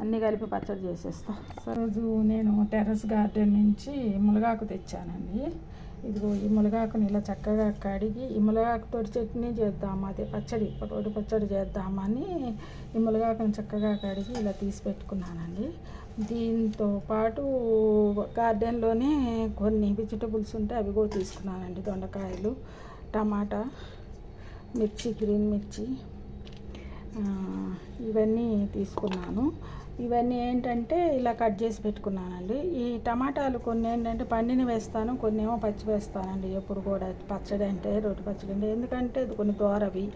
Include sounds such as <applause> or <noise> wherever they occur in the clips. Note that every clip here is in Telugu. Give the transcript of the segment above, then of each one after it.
అన్నీ కలిపి పచ్చడి చేసేస్తా. రోజు నేను టెర్రస్ గార్డెన్ నుంచి మునగాకు తెచ్చానండి. ఇదిగో ఈ మునగాకుని ఇలా చక్కగా కడిగి ఈ మునగాకుతో చట్నీ చేద్దాం అదే పచ్చడి పొడి పచ్చడి చేద్దామని ఈ మునగాకుని చక్కగా కడిగి ఇలా తీసి పెట్టుకున్నానండి. దీంతో పాటు గార్డెన్లోనే కొన్ని వెజిటబుల్స్ ఉంటే అవి కూడా తీసుకున్నానండి. దొండకాయలు టమాటా మిర్చి గ్రీన్ మిర్చి ఇవన్నీ తీసుకున్నాను. ఇవన్నీ ఏంటంటే ఇలా కట్ చేసి పెట్టుకున్నానండి. ఈ టమాటాలు కొన్ని ఏంటంటే పండిని వేస్తాను కొన్ని ఏమో పచ్చి వేస్తానండి. ఎప్పుడు కూడా పచ్చడి అంటే రోటి పచ్చడి అంటే. ఎందుకంటే ఇది కొన్ని దోరవి.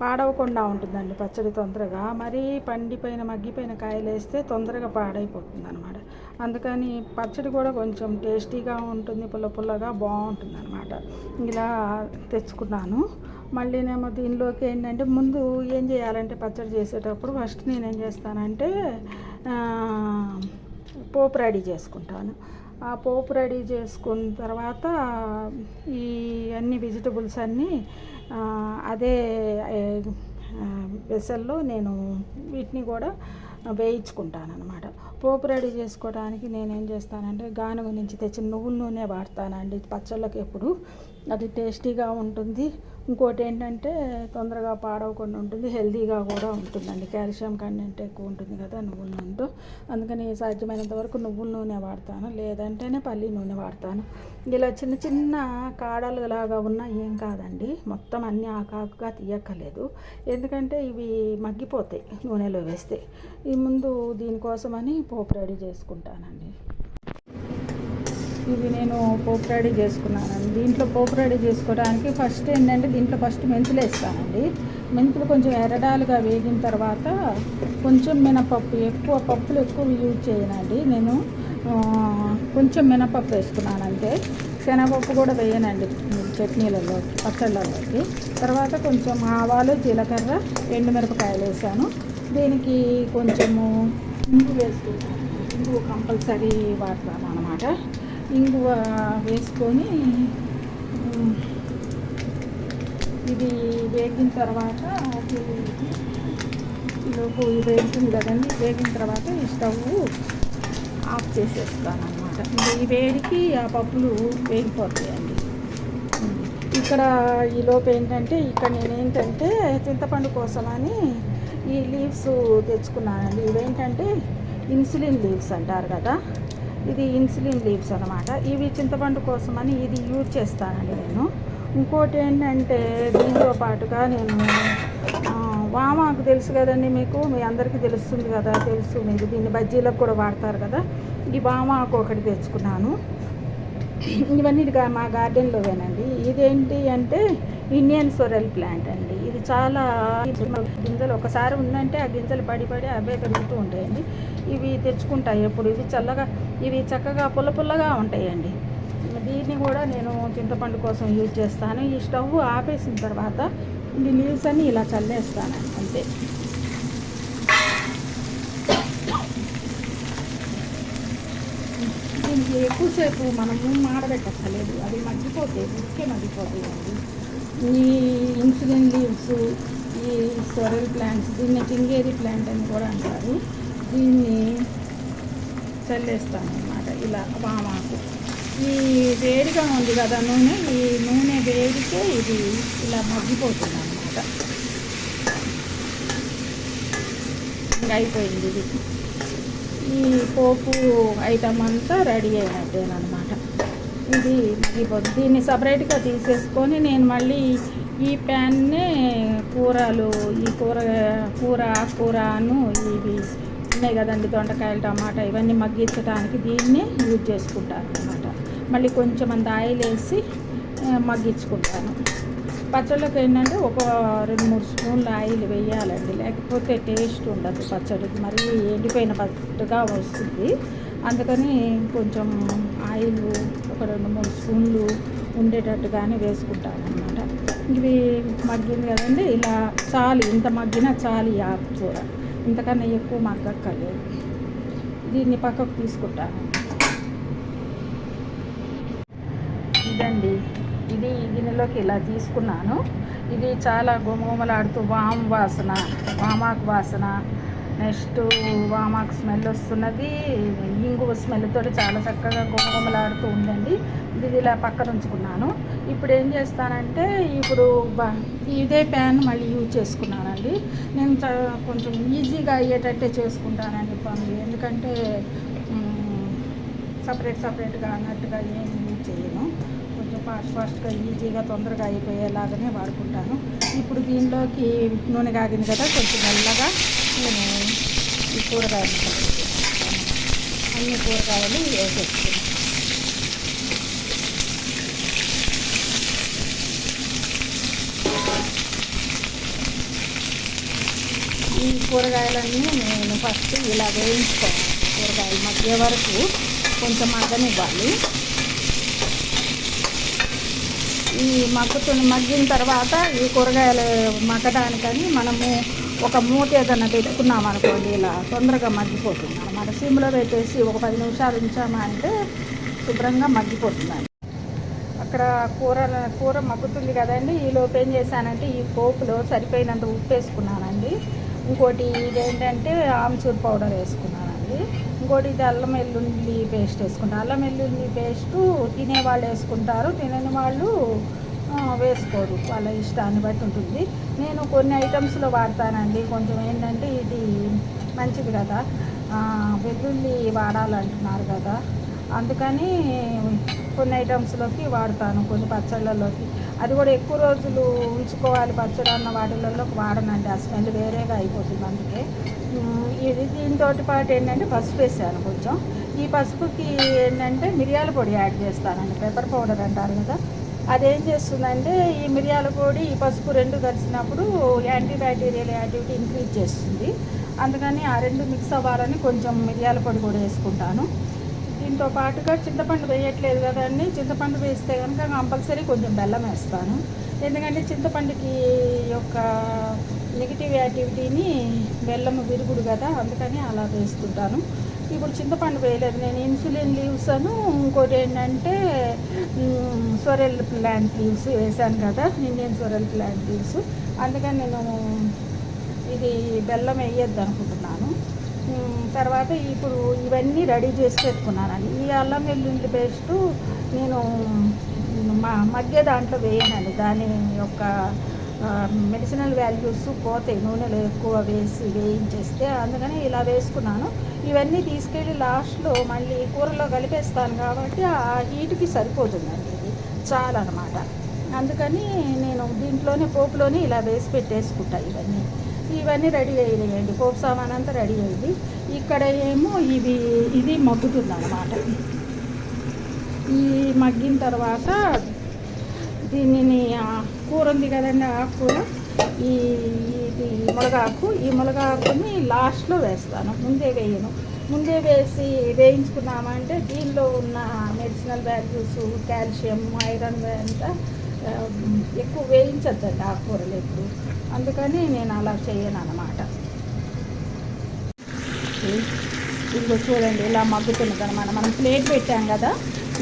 పాడవకుండా ఉంటుందండి పచ్చడి తొందరగా. మరీ పండిపోయిన మగ్గిపోయిన కాయలు వేస్తే తొందరగా పాడైపోతుంది అనమాట అందుకని పచ్చడి కూడా కొంచెం టేస్టీగా ఉంటుంది పుల్ల పుల్లగా బాగుంటుంది అనమాట ఇలా తెచ్చుకున్నాను. మళ్ళీనేమో దీనిలోకి ఏంటంటే ముందు ఏం చేయాలంటే పచ్చడి చేసేటప్పుడు ఫస్ట్ నేనేం చేస్తానంటే పోపు రెడీ చేసుకుంటాను. ఆ పోపు రెడీ చేసుకున్న తర్వాత ఈ అన్ని వెజిటబుల్స్ అన్నీ అదే వెసల్లో నేను వీటిని కూడా వేయించుకుంటాను అనమాట పోపు రెడీ చేసుకోవడానికి నేనేం చేస్తానంటే గానుగ నుంచి తెచ్చిన నువ్వుల నూనె వాడతానండి. పచ్చళ్ళకి ఎప్పుడు అది టేస్టీగా ఉంటుంది. ఇంకోటి ఏంటంటే తొందరగా పాడవకుండా ఉంటుంది హెల్తీగా కూడా ఉంటుందండి. కాల్షియం కంటెంట్ ఎక్కువ ఉంటుంది కదా నువ్వుల నూనెతో. అందుకని సాధ్యమైనంత వరకు నువ్వుల నూనె వాడతాను లేదంటేనే పల్లి నూనె వాడతాను. ఇలా చిన్న చిన్న కాడలు లాగా ఉన్నా ఏం కాదండి. మొత్తం అన్ని ఆకాకుగా తీయక్కర్లేదు. ఎందుకంటే ఇవి మగ్గిపోతాయి నూనెలో వేస్తే. ఈ ముందు దీనికోసమని పోపు రెడీ చేసుకుంటానండి. ఇది నేను పోపు రెడీ చేసుకున్నానండి. దీంట్లో పోపు రెడీ చేసుకోవడానికి ఫస్ట్ ఏంటంటే దీంట్లో ఫస్ట్ మెంతులు వేస్తానండి. మెంతులు కొంచెం ఎర్రడాలుగా వేగిన తర్వాత కొంచెం మినపప్పు ఎక్కువ పప్పులు ఎక్కువ యూజ్ చేయనండి. నేను కొంచెం మినపప్పు వేసుకున్నాను అంతే శనగపప్పు కూడా వేయనండి చట్నీలలో పచ్చళ్ళలోకి తర్వాత కొంచెం ఆవాలు జీలకర్ర ఎండుమిరపకాయలు వేసాను. దీనికి కొంచెము ఇంగు వేసుకుంటాను ఇంగు కంపల్సరీ వాడతాను అనమాట ఇంగువ వేసుకొని ఇది వేగిన తర్వాత ఈలోపు వేగుతుంది కదండి. వేగిన తర్వాత ఈ స్టవ్ ఆఫ్ చేసేస్తాను అనమాట ఈ వేడికి ఆ పప్పులు వేగిపోతాయండి. ఇక్కడ ఈ లోపు ఏంటంటే ఇక్కడ నేను ఏంటంటే చింతపండు కోసమని ఈ లీవ్స్ తెచ్చుకున్నానండి. ఇవేంటంటే ఇన్సులిన్ లీవ్స్ అంటారు కదా. ఇది ఇన్సులిన్ లీవ్స్ అనమాట ఇవి చింతపండు కోసమని ఇది యూజ్ చేస్తానండి నేను. ఇంకోటి ఏంటంటే దీంతో పాటుగా నేను వామాకు తెలుసు కదండి మీకు మీ అందరికీ తెలుస్తుంది కదా తెలుసు మీరు దీన్ని బజ్జీలకు కూడా వాడతారు కదా. ఈ వామాకు ఒకటి తెచ్చుకున్నాను. ఇవన్నీ మా గార్డెన్లోవేనండి. ఇదేంటి అంటే ఇండియన్ సొరెల్ ప్లాంట్ అండి. చాలా గింజలు ఒకసారి ఉందంటే ఆ గింజలు పడి పడి అవే పెరుగుతూ ఉంటాయండి. ఇవి తెచ్చుకుంటాయి ఎప్పుడు. ఇవి చల్లగా ఇవి చక్కగా పుల్ల పుల్లగా ఉంటాయండి. దీన్ని కూడా నేను చింతపండు కోసం యూజ్ చేస్తాను. ఈ స్టవ్ ఆపేసిన తర్వాత ఈ లీవ్స్ అన్నీ ఇలా చల్లేస్తాను. అంతే. దీనికి ఎక్కువసేపు మనము మాడబెట్టక్కర్లేదు అది మగ్గిపోతాయి ఉడికే అండి ఈ ఇన్సులిన్ లీవ్స్ ఈ సొరల్ ప్లాంట్స్ దీన్ని కింగేరి ప్లాంట్ అని కూడా అంటారు. దీన్ని చల్లేస్తాను అనమాట ఇలా పామాకు ఈ వేడిగా ఉంది కదా నూనె ఈ నూనె వేడికే ఇది ఇలా మగ్గిపోతుంది అనమాట ఇంకా అయిపోయింది ఇది. ఈ పోపు ఐటమ్ అంతా రెడీ అయినట్టేనమాట ఇది మగ్గిపోతుంది దీన్ని సపరేట్గా తీసేసుకొని నేను మళ్ళీ ఈ ప్యాన్నే కూరలు ఈ కూర కూర కూరను ఇవి ఉన్నాయి కదండి దొండకాయలు టమాటా ఇవన్నీ మగ్గించడానికి దీన్ని యూజ్ చేసుకుంటాను అనమాట మళ్ళీ కొంచెం అంత ఆయిల్ వేసి మగ్గించుకుంటాను. పచ్చళ్ళకి ఏంటంటే ఒక రెండు మూడు స్పూన్ల ఆయిల్ వేయాలండి. లేకపోతే టేస్ట్ ఉండదు పచ్చడి. మరి ఎండిపోయిన పట్టుగా వస్తుంది. అందుకని కొంచెం ఆయిల్ ఒక రెండు మూడు స్పూన్లు ఉండేటట్టుగానే వేసుకుంటాను అనమాట ఇవి మగ్గింది కదండి ఇలా చాలు ఇంత మగ్గినా చాలు ఈ ఆకుకూర ఇంతకన్నా ఎక్కువ మగ్గక్కర్లేదు. దీన్ని పక్కకు తీసుకుంటాను. ఇదండి ఇది గిన్నెలోకి ఇలా తీసుకున్నాను. ఇది చాలా గుమగుమలాడుతూ వామ్ వాసన వామాకు వాసన నెక్స్ట్ వామాకు స్మెల్ వస్తున్నది. ఇంగు స్మెల్తో చాలా చక్కగా గుమగుమలాడుతూ ఉందండి. ఇది ఇలా పక్కన ఉంచుకున్నాను. ఇప్పుడు ఏం చేస్తానంటే ఇప్పుడు ఇదే ప్యాన్ మళ్ళీ యూజ్ చేసుకున్నానండి. నేను కొంచెం ఈజీగా అయ్యేటట్టే చేసుకుంటానండి పనులు. ఎందుకంటే సపరేట్ సపరేట్గా అన్నట్టుగా ఏం యూజ్ చేయను. కొంచెం ఫాస్ట్ ఫాస్ట్గా ఈజీగా తొందరగా అయిపోయేలాగానే వాడుకుంటాను. ఇప్పుడు దీనిలోకి నూనె కాగింది కదా కొంచెం మెల్లగా కూరగాయలు. అన్ని కూరగాయలు వేసేస్తున్నాను ఈ కూరగాయలన్నీ నేను ఫస్ట్ ఇలా వేయించుకోవాలి. కూరగాయలు మధ్య వరకు కొంచెం మగ్గనివ్వాలి. ఈ మగ్గుతున్న మగ్గిన తర్వాత ఈ కూరగాయలు మగ్గడానికని మనము ఒక మూట ఏదైనా పెట్టుకున్నాం అనుకోండి ఇలా తొందరగా మగ్గిపోతుంది. అనమాట సిమ్లో పెట్టేసి ఒక పది నిమిషాలు ఉంచామా అంటే శుభ్రంగా మగ్గిపోతుంది అక్కడ కూర కూర మగ్గుతుంది కదండి. ఈ లోపు ఏం చేశానంటే ఈ పోపులో సరిపోయినంత ఉప్పు వేసుకున్నానండి. ఇంకోటి ఇదేంటంటే ఆమ్చూర్ పౌడర్ వేసుకున్నానండి. ఇంకోటి ఇది అల్లం వెల్లుల్లి పేస్ట్ వేసుకుంటాను అల్లం వెల్లుల్లి పేస్టు తినేవాళ్ళు వేసుకుంటారు. తినని వాళ్ళు వేసుకోరు. వాళ్ళ ఇష్టాన్ని బట్టి ఉంటుంది. నేను కొన్ని ఐటమ్స్లో వాడతానండి. కొంచెం ఏంటంటే ఇది మంచిది కదా. వెల్లుల్లి వాడాలంటున్నారు కదా. అందుకని కొన్ని ఐటమ్స్లోకి వాడతాను. కొన్ని పచ్చళ్ళలోకి. అది కూడా ఎక్కువ రోజులు ఉంచుకోవాలి పచ్చడి అన్న వాటిలలోకి వాడనండి. ఆ స్మెల్ వేరేగా అయిపోతుంది అందుకే. ఇది దీంతో పాటు ఏంటంటే పసుపు వేసాను కొంచెం. ఈ పసుపుకి ఏంటంటే మిరియాల పొడి యాడ్ చేస్తానండి. పెప్పర్ పౌడర్ అంటారు కదా. అదేం చేస్తుందంటే ఈ మిరియాల పొడి ఈ పసుపు రెండు కలిసినప్పుడు యాంటీ బ్యాక్టీరియల్ యాక్టివిటీ ఇంక్రీజ్ చేస్తుంది. అందుకని ఆ రెండు మిక్స్ అవ్వాలని కొంచెం మిరియాల పొడి కూడా వేసుకుంటాను. దీంతో పాటుగా చింతపండు వేయట్లేదు కదండి. చింతపండు వేస్తే కనుక కంపల్సరీ కొంచెం బెల్లం వేస్తాను. ఎందుకంటే చింతపండుకి యొక్క నెగిటివ్ యాక్టివిటీని బెల్లం విరుగుడు కదా అందుకని అలా వేస్తుంటాను ఇప్పుడు చింతపండు వేయలేదు. నేను ఇన్సులిన్ లీవ్స్ అను ఇంకోటి ఏంటంటే సొరెల్ ప్లాంట్ లీవ్స్ వేసాను కదా ఇండియన్ సొరెల్ ప్లాంట్ లీవ్స్. అందుకని నేను ఇది బెల్లం వేయొద్దు అనుకుంటున్నాను. తర్వాత ఇప్పుడు ఇవన్నీ రెడీ చేసి పెట్టుకున్నానండి. ఈ అల్లం వెల్లుల్లి పేస్టు నేను మా మధ్య దాంట్లో వేయనండి. దాని యొక్క మెడిసినల్ వాల్యూస్ పోతాయి నూనెలో ఎక్కువ వేసి వేయించేస్తే అందుకని ఇలా వేసుకున్నాను. ఇవన్నీ తీసుకెళ్ళి లాస్ట్లో మళ్ళీ కూరలో కలిపేస్తాను కాబట్టి ఆ హీట్కి సరిపోతుందండి ఇది. చాలన్నమాట. అందుకని నేను దీంట్లోనే పోపులోనే ఇలా వేసి పెట్టేసుకుంటా ఇవన్నీ. ఇవన్నీ రెడీ అయినాయండి. పోపు సామాన్ అంతా రెడీ అయింది. ఇక్కడ ఏమో ఇవి ఇది మగ్గుతుంది అన్నమాట ఈ మగ్గిన తర్వాత దీనిని కూర ఉంది కదండి ఆకుకూర. ఈ ఇది మునగాకు. ఈ మునగాకుని లాస్ట్లో వేస్తాను ముందే వేయను. ముందే వేసి వేయించుకున్నామంటే దీనిలో ఉన్న మెడిసినల్ వాల్యూస్ కాల్షియం ఐరన్ అంతా ఎక్కువ వేయించద్దండి ఆకుకూరలు ఎప్పుడు. అందుకని నేను అలా చేయను అనమాట ఇంకో చూడండి ఇలా మగ్గుతున్నది అనమాట మనం ప్లేట్ పెట్టాం కదా.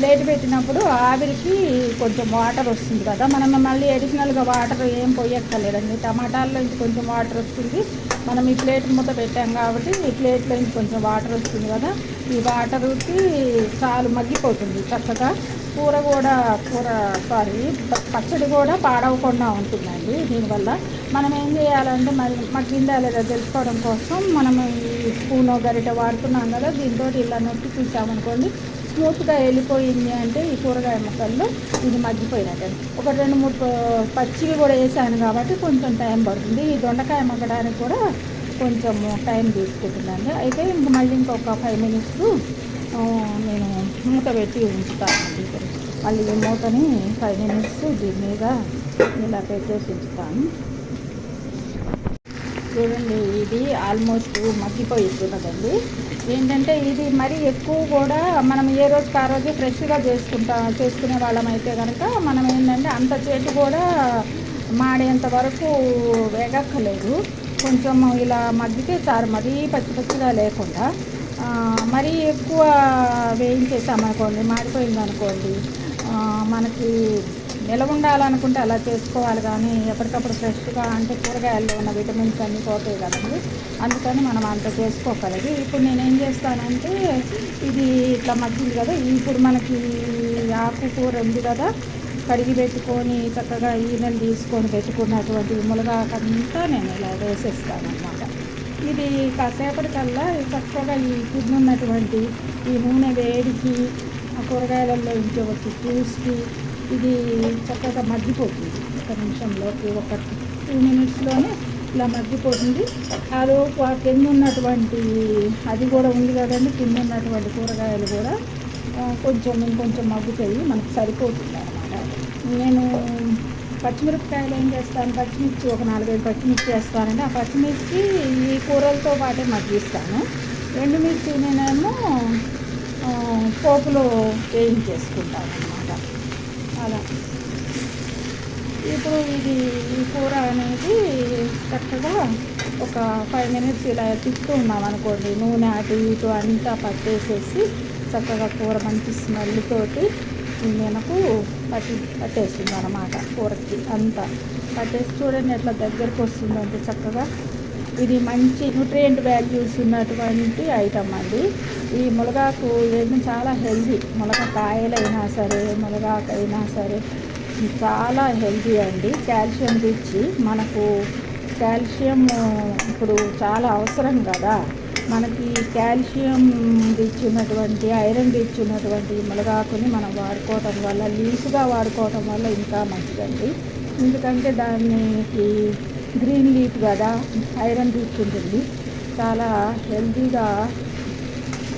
ప్లేట్ పెట్టినప్పుడు ఆవిరికి కొంచెం వాటర్ వస్తుంది కదా. మనం మళ్ళీ అడిషనల్గా వాటర్ ఏం పోయక్కర్లేదండి. టమాటాల్లో నుంచి కొంచెం వాటర్ వస్తుంది. మనం ఈ ప్లేట్ మూత పెట్టాం కాబట్టి ఈ ప్లేట్లో నుంచి కొంచెం వాటర్ వస్తుంది కదా. ఈ వాటర్కి చాలు మగ్గిపోతుంది. చక్కగా కూర కూడా కూర సారీ పచ్చడి కూడా పాడవకుండా ఉంటుందండి దీనివల్ల. మనం ఏం చేయాలంటే మరి మగ్గిందా లేదా తెలుసుకోవడం కోసం మనం ఈ స్పూన్ గరిట వాడుతున్నాం కదా. దీంతో ఇలా నొక్కి చూసామనుకోండి స్మూత్గా వెళ్ళిపోయింది అంటే ఈ కూరగాయ ముక్కల్లో ఇది మగ్గిపోయినట్టు. ఒక రెండు మూడు పచ్చివి కూడా వేసాను కాబట్టి కొంచెం టైం పడుతుంది. ఈ దొండకాయ మగ్గడానికి కూడా కొంచెం టైం తీసుకుంటుందండి అయితే ఇంక మళ్ళీ ఇంకొక ఫైవ్ మినిట్స్ నేను మూత పెట్టి ఉంచుతానండి మళ్ళీ ఈ మూతని ఫైవ్ మినిట్స్ దీని మీద ఇలా పెట్టేసి ఉంచుతాను చూడండి ఇది ఆల్మోస్ట్ మగ్గిపోయిస్తున్నదండి ఏంటంటే ఇది మరి ఎక్కువ కూడా మనం ఏ రోజుకి ఆ రోజు ఫ్రెష్గా చేసుకుంటా చేసుకునే వాళ్ళం అయితే కనుక మనం ఏంటంటే అంత చేతి కూడా మాడేంత వరకు వేగక్కలేదు కొంచెం ఇలా మగ్గితే చారు మరీ పచ్చి పచ్చిగా లేకుండా. మరీ ఎక్కువ వేయించేసామనుకోండి మాడిపోయిందనుకోండి మనకి నిలవ ఉండాలనుకుంటే అలా చేసుకోవాలి కానీ ఎప్పటికప్పుడు ఫ్రెష్గా అంటే కూరగాయల్లో ఉన్న విటమిన్స్ అన్నీ పోతాయి కదండి. అందుకని మనం అంత చేసుకోగలదు ఇప్పుడు నేను ఏం చేస్తానంటే ఇది ఇట్లా మగ్గింది కదా ఇప్పుడు మనకి ఆకుకూర ఉంది కదా కడిగి పెట్టుకొని చక్కగా ఈనెలు తీసుకొని పెట్టుకున్నటువంటి మునగాకంతా నేను ఇలా వేసేస్తాను అనమాట ఇది కాసేపటికల్లా చక్కగా ఈ ఉన్నటువంటి ఈ నూనె వేడికి ఆ కూరగాయలలో ఇంకొకటి జ్యూస్కి ఇది చక్కగా మగ్గిపోతుంది. ఒక నిమిషంలోకి ఒక టూ మినిట్స్లోనే ఇలా మగ్గిపోతుంది. అది కింద ఉన్నటువంటి అది కూడా ఉంది కదండి కింద ఉన్నటువంటి కూరగాయలు కూడా కొంచెం ఇంకొంచెం మగ్గుతాయి మనకు సరిపోతుంది అనమాట నేను పచ్చిమిరపకాయలు ఏం చేస్తాను? పచ్చిమిర్చి ఒక నాలుగైదు పచ్చిమిర్చి వేస్తానండి. ఆ పచ్చిమిర్చి ఈ కూరలతో పాటే మగ్గిస్తాను. ఎండుమిర్చి నేనేమో పోపులో వేయించేసుకుంటాను అలా ఇప్పుడు ఇది ఈ కూర అనేది చక్కగా ఒక ఫైవ్ మినిట్స్ ఇలా తిప్పుతూ ఉన్నాం అనుకోండి. నూనె అటు ఇటు అంతా పట్టేసేసి చక్కగా కూర మంచి స్మెల్తోటి మనకు పట్టి పట్టేస్తుంది అనమాట కూరకి అంతా. పట్టేసి చూడండి ఎట్లా దగ్గరకు వస్తుందంటే చక్కగా ఇది మంచి న్యూట్రియంట్ వాల్యూస్ ఉన్నటువంటి ఐటమ్ అండి. ఈ మునగాకు ఏమో చాలా హెల్దీ మునగ కాయలైనా సరే మునగాకైనా అయినా సరే చాలా హెల్దీ అండి. కాల్షియం తెచ్చి మనకు కాల్షియం ఇప్పుడు చాలా అవసరం కదా. మనకి కాల్షియం తెచ్చినటువంటి ఐరన్ తెచ్చినటువంటి మునగాకుని మనం వాడుకోవటం వల్ల లీఫ్గా వాడుకోవటం వల్ల ఇంకా మంచిదండి. ఎందుకంటే దానికి గ్రీన్ లీఫ్ కదా ఐరన్ ఉంటుంది చాలా హెల్తీగా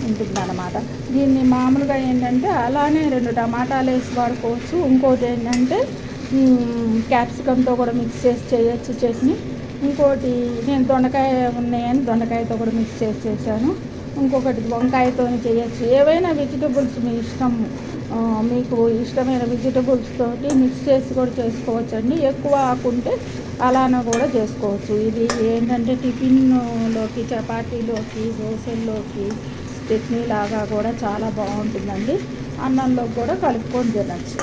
ఉంటుంది అన్నమాట దీన్ని మామూలుగా ఏంటంటే అలానే రెండు టమాటాలు వేసి వాడుకోవచ్చు. ఇంకోటి ఏంటంటే క్యాప్సికమ్తో కూడా మిక్స్ చేసి చేయొచ్చు చట్నీ. ఇంకోటి నేను దొండకాయ ఉన్నాయని దొండకాయతో కూడా మిక్స్ చేసి చేశాను. ఇంకొకటి వంకాయతో చేయొచ్చు. ఏవైనా వెజిటబుల్స్ మీ ఇష్టం మీకు ఇష్టమైన వెజిటబుల్స్ తోటి మిక్స్ చేసి కూడా చేసుకోవచ్చు అండి ఎక్కువ ఆకుంటే అలానే కూడా చేసుకోవచ్చు. ఇది ఏంటంటే టిఫిన్లోకి చపాతీలోకి దోశల్లోకి చట్నీ లాగా కూడా చాలా బాగుంటుందండి. అన్నంలో కూడా కలుపుకొని తినచ్చు.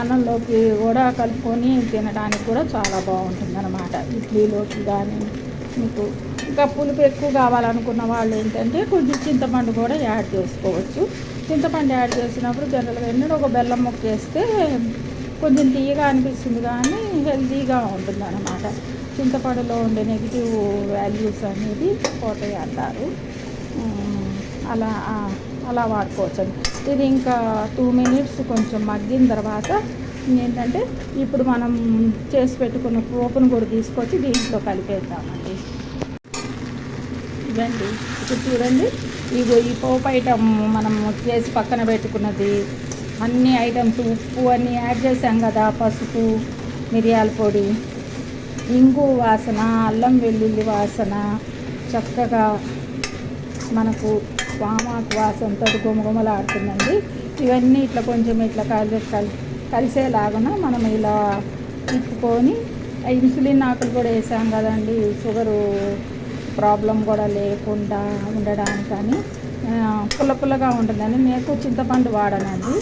అన్నంలోకి కూడా కలుపుకొని తినడానికి కూడా చాలా బాగుంటుంది అనమాట ఇడ్లీలోకి కానీ మీకు ఇంకా పులుపు ఎక్కువ కావాలనుకున్న వాళ్ళు ఏంటంటే కొంచెం చింతపండు కూడా యాడ్ చేసుకోవచ్చు. చింతపండు యాడ్ చేసినప్పుడు జనరల్గా ఎన్నడూ ఒక బెల్లం ముక్క వేస్తే కొంచెం తీయగా అనిపిస్తుంది కానీ హెల్తీగా ఉంటుంది అనమాట చింతపండులో ఉండే నెగిటివ్ వాల్యూస్ అనేది పోతాయి అంటారు. అలా అలా వాడుకోవచ్చు ఇది ఇంకా టూ మినిట్స్ కొంచెం మగ్గిన తర్వాత ఏంటంటే ఇప్పుడు మనం చేసి పెట్టుకున్న పోపును కూడా తీసుకొచ్చి దీంట్లో కలిపేద్దామండి. ఇదండి ఇప్పుడు చూడండి. ఇగో ఈ పోపు ఐటమ్ మనం చేసి పక్కన పెట్టుకున్నది. అన్ని ఐటమ్స్ ఉప్పు అన్నీ యాడ్ చేసాం కదా పసుపు మిరియాల పొడి ఇంగు వాసన అల్లం వెల్లుల్లి వాసన చక్కగా మనకు వామాకు వాసనతో గుమగుమలాడుతుందండి. ఇవన్నీ ఇట్లా కొంచెం ఇట్లా కలి కలిసేలాగా మనం ఇలా తిప్పుకొని ఇన్సులిన్ ఆకులు కూడా వేసాం కదండి షుగరు ప్రాబ్లం కూడా లేకుండా ఉండడానికని పుల్ల పుల్లగా ఉంటుందని నేను చింతపండు వాడనండి.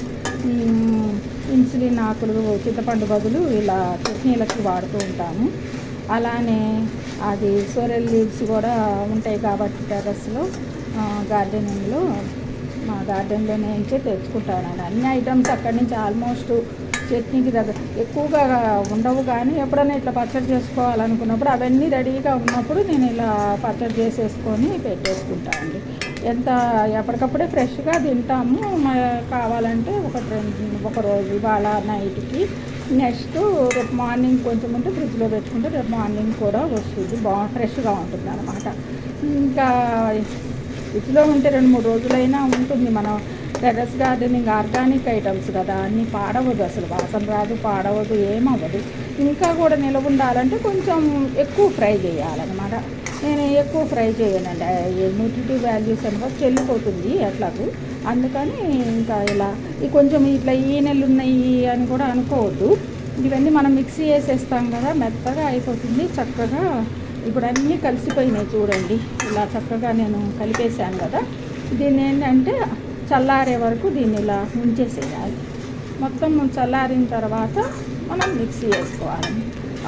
ఇన్సులిన్ ఆకులు చింతపండు బదులు ఇలా చట్నీలకి వాడుతూ ఉంటాము. అలానే అది సోరెల్ లీవ్స్ కూడా ఉంటాయి కాబట్టి టెర్రస్లో గార్డెనింగ్లో మా గార్డెన్లో నుంచే తెచ్చుకుంటానండి. అన్ని ఐటమ్స్ అక్కడి నుంచి ఆల్మోస్ట్ చట్నీకి దగ్గర ఎక్కువగా ఉండవు కానీ ఎప్పుడైనా ఇట్లా పచ్చడి చేసుకోవాలనుకున్నప్పుడు అవన్నీ రెడీగా ఉన్నప్పుడు నేను ఇలా పచ్చడి చేసేసుకొని పెట్టేసుకుంటానండి ఎంత ఎప్పటికప్పుడే ఫ్రెష్గా తింటాము. కావాలంటే ఒక ఒక రోజు ఇవాళ నైట్కి నెక్స్ట్ రేపు మార్నింగ్ కొంచెం ఉంటే ఫ్రిడ్జ్లో పెట్టుకుంటే రేపు మార్నింగ్ కూడా వస్తుంది. బాగా ఫ్రెష్గా ఉంటుంది అనమాట ఇంకా ఫ్రిడ్జ్లో ఉంటే రెండు మూడు రోజులైనా ఉంటుంది. మనం టెర్రస్ గార్డెనింగ్ ఆర్గానిక్ ఐటమ్స్ కదా అన్నీ పాడవద్దు అసలు. వాసన రాదు పాడవద్దు ఏమవ్వదు. ఇంకా కూడా నిలవ ఉండాలంటే కొంచెం ఎక్కువ ఫ్రై చేయాలన్నమాట. నేను ఎక్కువ ఫ్రై చేయనండి. న్యూట్రిటివ్ వాల్యూస్ అనుకో చెల్లిపోతుంది అట్లాకు అందుకని ఇంకా ఇలా ఈ కొంచెం ఇట్లా ఈ నెలలు ఉన్నాయి అని కూడా అనుకోవద్దు. ఇవన్నీ మనం మిక్సీ వేసేస్తాం కదా మెత్తగా అయిపోతుంది చక్కగా ఇప్పుడు అన్నీ కలిసిపోయినాయి చూడండి. ఇలా చక్కగా నేను కలిపేశాను కదా. దీన్ని ఏంటంటే చల్లారే వరకు దీన్ని ఇలా ఉంచేసేయాలి మొత్తం చల్లారిన తర్వాత మనం మిక్సీ వేసుకోవాలి.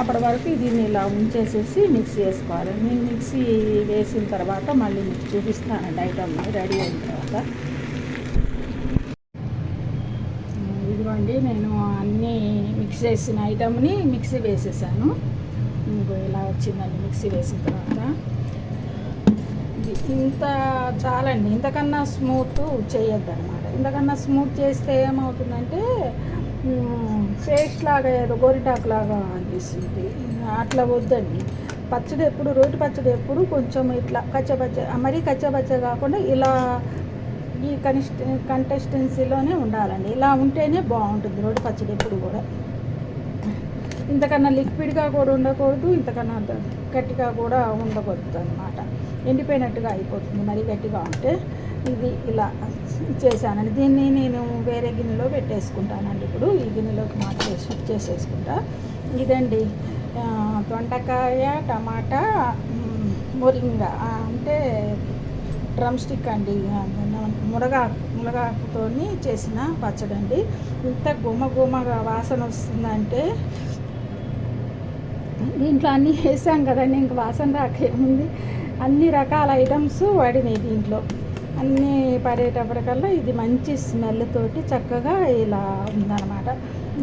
అప్పటి వరకు దీన్ని ఇలా ఉంచేసేసి మిక్సీ వేసుకోవాలి. నేను మిక్సీ వేసిన తర్వాత మళ్ళీ మీకు చూపిస్తానండి ఐటమ్ రెడీ అయిన తర్వాత. ఇదిగోండి నేను అన్నీ మిక్స్ చేసిన ఐటమ్ని మిక్సీ వేసేసాను. ఇంకో ఇలా వచ్చిందండి మిక్సీ వేసిన తర్వాత. ఇది ఇంత చాలండి. ఇంతకన్నా స్మూత్ చేయొద్దు అనమాట ఇంతకన్నా స్మూత్ చేస్తే ఏమవుతుందంటే పేస్ట్ లాగా ఏదో గోరిటాకు లాగా అనిపిస్తుంది. అట్లా వద్దండి. పచ్చడి ఎప్పుడు రోటి పచ్చడి ఎప్పుడు కొంచెం ఇట్లా కచ్చపచ్చ మరీ కచ్చపచ్చ కాకుండా ఇలా ఈ కనిస్ట కంటెస్టెన్సీలోనే ఉండాలండి. ఇలా ఉంటేనే బాగుంటుంది రోటి పచ్చడి ఎప్పుడు కూడా. ఇంతకన్నా లిక్విడ్గా కూడా ఉండకూడదు ఇంతకన్నా గట్టిగా కూడా ఉండకూడదు అనమాట ఎండిపోయినట్టుగా అయిపోతుంది. మరి గట్టిగా ఉంటే ఇది ఇలా చేశానండి. దీన్ని నేను వేరే గిన్నెలో పెట్టేసుకుంటానండి ఇప్పుడు. ఈ గిన్నెలోకి మాత్రం షిఫ్ట్ చేసేసుకుంటా. ఇదండి దొండకాయ టమాటా మ్, మురింగ అంటే డ్రమ్ స్టిక్ అండి. మునగాకు మునగాకుతో చేసిన పచ్చడి అండి ఇంత గుమ గుమగా వాసన వస్తుందంటే దీంట్లో అన్నీ వేసాం కదండి. ఇంక వాసన రాకేముంది అన్ని రకాల ఐటమ్స్ వాడినాయి దీంట్లో. అన్నీ పడేటప్పటికల్లా ఇది మంచి స్మెల్ తోటి చక్కగా ఇలా ఉందన్నమాట.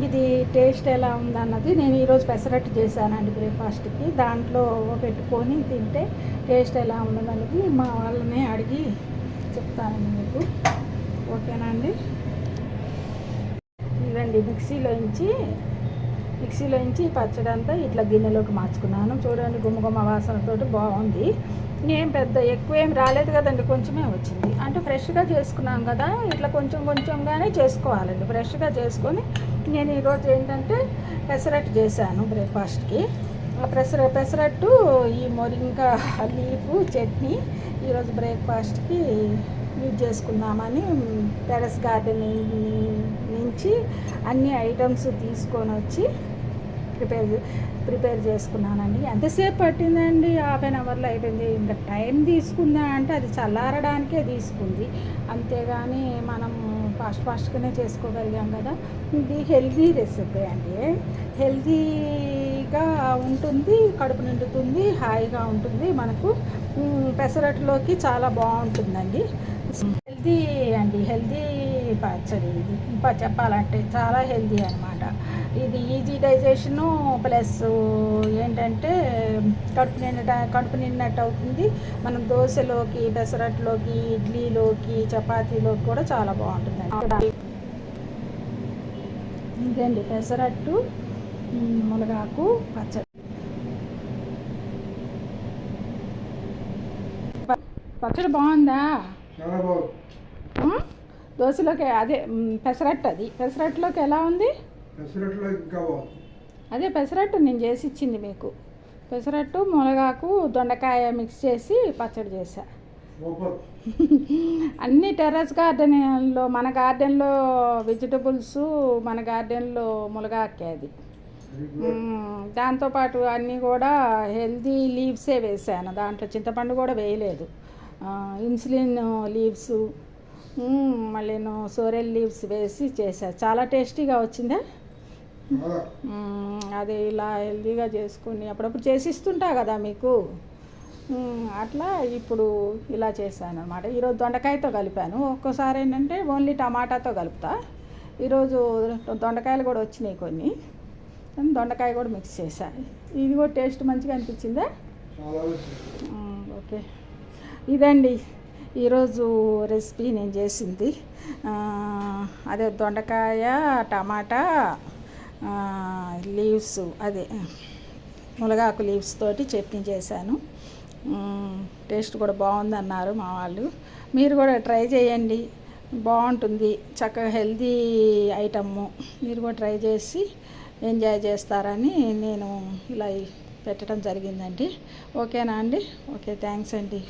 ఇది టేస్ట్ ఎలా ఉందన్నది నేను ఈరోజు పెసరట్టు చేశానండి బ్రేక్ఫాస్ట్కి. దాంట్లో పెట్టుకొని తింటే టేస్ట్ ఎలా ఉందన్నది మా వాళ్ళని అడిగి చెప్తానండి మీకు. ఓకేనా అండి? ఇదండి మిక్సీలోంచి మిక్సీలోంచి పచ్చడి అంతా ఇట్లా గిన్నెలోకి మార్చుకున్నాను. చూడండి గుమ్మగుమ్మ వాసనతోటి బాగుంది. ఏం పెద్ద ఎక్కువ ఏం రాలేదు కదండి కొంచెమే వచ్చింది. అంటే ఫ్రెష్గా చేసుకున్నాం కదా ఇట్లా కొంచెం కొంచెంగానే చేసుకోవాలండి. ఫ్రెష్గా చేసుకొని నేను ఈరోజు ఏంటంటే పెసరట్టు చేశాను బ్రేక్ఫాస్ట్కి. ఆ పెసర పెసరట్టు ఈ మొరింగా లీఫ్ చట్నీ ఈరోజు బ్రేక్ఫాస్ట్కి యూజ్ చేసుకుందామని టెరెస్ గార్డెన్ నుంచి అన్ని ఐటమ్స్ తీసుకొని వచ్చి ప్రిపేర్ ప్రిపేర్ చేసుకున్నానండి. ఎంతసేపు పట్టిందండి? హాఫ్ అన్ అవర్లో అయిపోయింది. ఇంకా టైం తీసుకుందా అంటే అది చల్లారడానికే తీసుకుంది. అంతేగాని మనం ఫాస్ట్ ఫాస్ట్గానే చేసుకోగలిగాం కదా. ఇది హెల్దీ రెసిపీ అండి. హెల్దీగా ఉంటుంది కడుపు నిండుతుంది హాయిగా ఉంటుంది. మనకు పెసరట్లోకి పెసరట్టులోకి చాలా బాగుంటుందండి. హెల్దీ అండి. హెల్దీ పచ్చడి ఇది. ఇంకా చెప్పాలంటే చాలా హెల్దీ అనమాట ఇది ఈజీ డైజెషను ప్లస్ ఏంటంటే కడుపు నిండట కడుపు నిండినట్టు అవుతుంది. మనం దోశలోకి పెసరట్లోకి ఇడ్లీలోకి చపాతీలోకి కూడా చాలా బాగుంటుందండి. ఇదండి పెసరట్టు మునగాకు పచ్చడి. పచ్చడి బాగుందా? దోశలోకి అదే పెసరట్టు అది పెసరట్టులోకి ఎలా ఉంది? పెసరట్లో ఇంకా బాగుంది. అదే పెసరట్టు నేను చేసి ఇచ్చింది మీకు. పెసరట్టు మునగాకు దొండకాయ మిక్స్ చేసి పచ్చడి చేశా. సూపర్. <laughs> అన్ని టెర్రస్ గార్డెన్లో మన గార్డెన్లో వెజిటబుల్స్ మన గార్డెన్లో మునగాకే అది. దాంతోపాటు అన్నీ కూడా హెల్దీ లీవ్సే వేసాను దాంట్లో చింతపండు కూడా వేయలేదు. ఇన్సులిన్ లీవ్స్ మ్మ్, మళ్ళీను సోరెల్ లీవ్స్ వేసి చేశా. చాలా టేస్టీగా వచ్చిందా. అది ఇలా హెల్దీగా చేసుకుని అప్పుడప్పుడు చేసిస్తుంటా కదా మీకు. అట్లా ఇప్పుడు ఇలా చేశాను అనమాట ఈరోజు దొండకాయతో కలిపాను. ఒక్కోసారి ఏంటంటే ఓన్లీ టమాటాతో కలుపుతా. ఈరోజు దొండకాయలు కూడా వచ్చినాయి కొన్ని. దొండకాయ కూడా మిక్స్ చేశా. ఇది కూడా టేస్ట్ మంచిగా అనిపించిందా? ఓకే. ఇదండి ఈరోజు రెసిపీ నేను చేసింది. అదే దొండకాయ టమాటా లీవ్స్ అదే మునగాకు లీవ్స్ తోటి చట్నీ చేశాను. టేస్ట్ కూడా బాగుందన్నారు మా వాళ్ళు. మీరు కూడా ట్రై చేయండి. బాగుంటుంది. చక్కగా హెల్తీ ఐటమ్ మీరు కూడా ట్రై చేసి ఎంజాయ్ చేస్తారని నేను ఇలా పెట్టడం జరిగిందండి. ఓకేనా అండి? ఓకే థ్యాంక్స్ అండి.